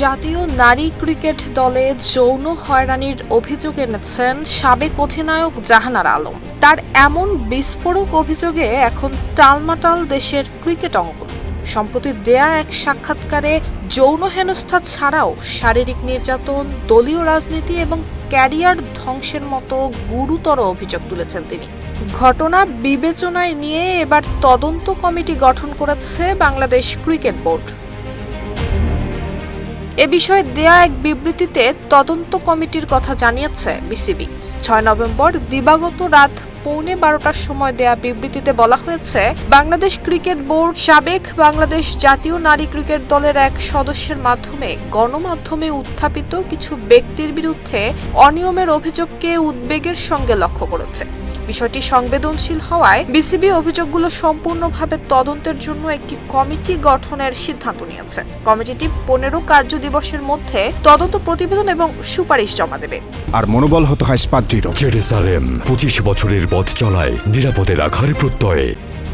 জাতীয় নারী ক্রিকেট দলে যৌন হয়রানির অভিযোগ এনেছেন সাবেক অধিনায়ক জাহানার আলম। তার এমন বিস্ফোরক অভিযোগে এখন টালমাটাল দেশের ক্রিকেট অঙ্গন। সম্প্রতি দেয়া এক সাক্ষাৎকারে যৌন হেনস্থা ছাড়াও শারীরিক নির্যাতন, দলীয় রাজনীতি এবং ক্যারিয়ার ধ্বংসের মতো গুরুতর অভিযোগ তুলেছেন তিনি। ঘটনা বিবেচনায় নিয়ে এবার তদন্ত কমিটি গঠন করেছে বাংলাদেশ ক্রিকেট বোর্ড। এ বিষয়ে দেয়া এক বিবৃতিতে তদন্ত কমিটির কথা জানিয়েছে বিসিবি। ছয় নভেম্বর দিবাগত রাত পৌনে বারোটার সময় দেয়া বিবৃতিতে বলা হয়েছে, বাংলাদেশ ক্রিকেট বোর্ড সাবেক বাংলাদেশ জাতীয় নারী ক্রিকেট দলের এক সদস্যের মাধ্যমে গণমাধ্যমে উত্থাপিত কিছু ব্যক্তির বিরুদ্ধে অনিয়মের অভিযোগকে উদ্বেগের সঙ্গে লক্ষ্য করেছে। বিষয়টি সংবেদনশীল হওয়ায় বিসিবি অভিযোগগুলো সম্পূর্ণভাবে তদন্তের জন্য একটি কমিটি গঠনের সিদ্ধান্ত নিয়েছে। কমিটিটি পনেরো কার্য দিবসের মধ্যে তদন্ত প্রতিবেদন এবং সুপারিশ জমা দেবে। আর মনোবল হতে হয় স্পাত জেরুসালেম পঁচিশ বছরের পথ চলায় নিরাপদে রাখার প্রত্যয়ে।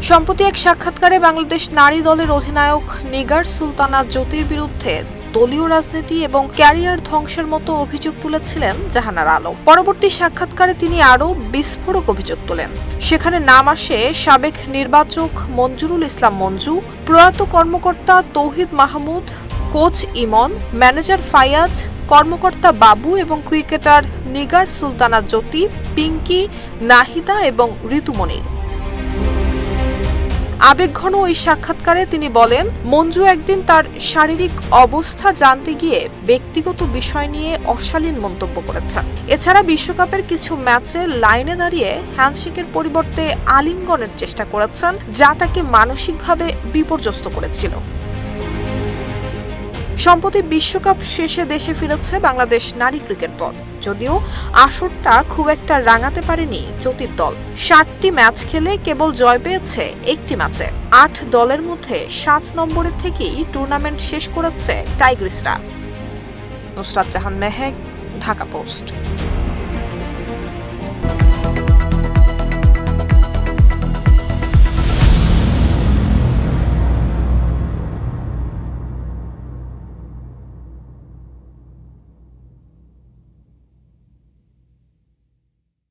সম্প্রতি এক সাক্ষাৎকারে বাংলাদেশ নারী দলের অধিনায়ক নিগার সুলতানা জ্যোতির বিরুদ্ধে দলীয় রাজনীতি এবং ক্যারিয়ার ধ্বংসের মতো অভিযোগ তুলেছিলেন জাহানার আলম। পরবর্তী সাক্ষাৎকারে তিনি আরও বিস্ফোরক অভিযোগ তোলেন। সেখানে নাম আসে সাবেক নির্বাচক মঞ্জুরুল ইসলাম মঞ্জু, প্রয়াত কর্মকর্তা তৌহিদ মাহমুদ, কোচ ইমন, ম্যানেজার ফায়াজ, কর্মকর্তা বাবু এবং ক্রিকেটার নিগার সুলতানা জ্যোতি, পিঙ্কি, নাহিদা এবং ঋতুমণি। আবেগঘন ওই সাক্ষাৎকারে তিনি বলেন, মঞ্জু একদিন তার শারীরিক অবস্থা জানতে গিয়ে ব্যক্তিগত বিষয় নিয়ে অশালীন মন্তব্য করেছেন। এছাড়া বিশ্বকাপের কিছু ম্যাচে লাইনে দাঁড়িয়ে হ্যান্ডশেকের পরিবর্তে আলিঙ্গনের চেষ্টা করেছেন, যা তাকে মানসিকভাবে বিপর্যস্ত করেছিল। সম্প্রতি বিশ্বকাপ শেষে দেশে ফিরেছে বাংলাদেশ নারী ক্রিকেট দল। যদিও আসরটা খুব একটা রাঙাতে পারেনি জ্যোতির দল। ষাটটি ম্যাচ খেলে কেবল জয় পেয়েছে একটি ম্যাচে। আট দলের মধ্যে সাত নম্বরের থেকেই টুর্নামেন্ট শেষ করেছে টাইগ্রিসরা। নুসরাত জাহান মেহেক, ঢাকা পোস্ট।